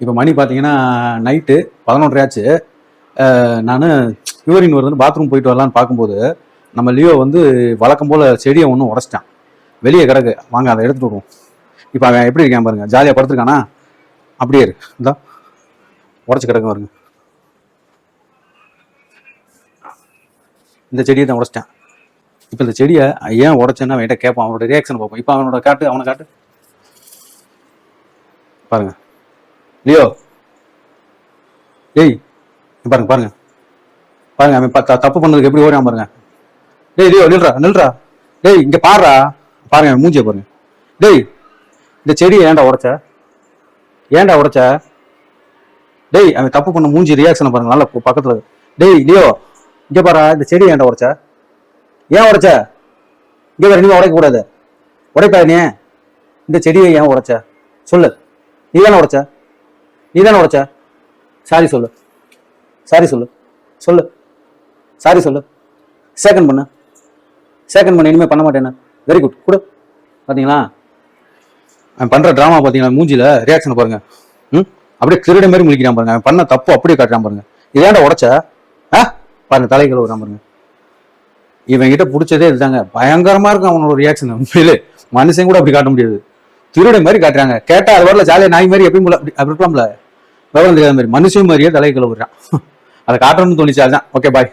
இப்போ மணி பார்த்தீங்கன்னா நைட்டு பதினொன்றரை ஆச்சு நான் யூரின் வருதுன்னு பாத்ரூம் போயிட்டு வரலான்னு பார்க்கும்போது நம்ம லியோ வந்து வழக்கம் போல் செடியை ஒன்றும் உடச்சிட்டான். வெளியே கிடக்கு. வாங்க அதை எடுத்துகிட்டு வருவோம். இப்போ அவன் எப்படி இருக்கான் பாருங்க. ஜாலியாக படுத்துருக்கானா? அப்படியே இருக்கு இந்த உடச்சி கிடக்கு பாருங்க. இந்த செடியை தான் உடச்சிட்டேன். இப்போ இந்த செடியை ஏன் உடச்சேன்னா அவன்கிட்ட கேட்பான் அவனோட ரியாக்ஷன் பார்ப்போம். இப்போ அவனோட காட்டு அவனை காட்டு. பாருங்கள் லியோ. ஏய் பாருங்க பாருங்க. பாருங்க அவன் த- தப்பு பண்ணதுக்கு எப்படி ஓடியாம பாருங்க. டேய் லியோ நில்றா நில்றா. டேய் இங்க பாருடா. பாருங்க அவன் மூஞ்சிய பாருங்க. டேய் இந்த செடியை ஏன்டா உடைச்ச? ஏன்டா உடைச்ச? டேய் அவன் தப்பு பண்ண மூஞ்சி ரியாக்ஷன் பாருங்க நல்லா பக்கத்துல டேய் லியோ இங்க பாரா இந்த செடியை ஏன்டா உடைச்ச? ஏன் உடைச்ச? இங்க வேற இனிமே உடைக்க கூடாது உடைப்பா நீ இந்த செடியை ஏன் உடைச்ச? சொல்லு. நீ தானே உடைச்ச? நீ தானே உடைச்ச? சாரி சொல்லு. சாரி சொல்லு. சொல்லு. சாரி சொல்லு. செகண்ட் பண்ணு. செகண்ட் பண்ண இனிமேல் பண்ண மாட்டேன்னு. வெரி குட் கொடு. பார்த்தீங்களா அவன் பண்ணுற ட்ராமா பார்த்தீங்களா மூஞ்சியில் ரியாக்ஷன் பாருங்க. ம்? அப்படியே திருட மாதிரி முழிக்கிறான் பாருங்க. அவன் பண்ண தப்பு அப்படியே காட்டுறான் பாருங்க. இதாண்ட உடச்ச? ஆ? பாருங்க தலை கழுவுறான் பாருங்க. இவன் கிட்ட பிடிச்சதே இதுதாங்க. பயங்கரமா இருக்கும் அவனோட ரியாக்ஷன் உண்மையிலே மனுஷன் கூட அப்படி காட்ட முடியாது. திருட மாதிரி காட்டுறாங்க. கேட்டா அது வரல ஜாலியாக நாய் மாதிரி எப்பயும் அப்படி அப்படி இருக்கலாம்ல. விவரம் தெரியாத மாதிரி மனுஷன் மாதிரியே தலை கழுவுறான். அதை காட்டணும்னு தோணுச்சு அதுதான் ஓகே பாய்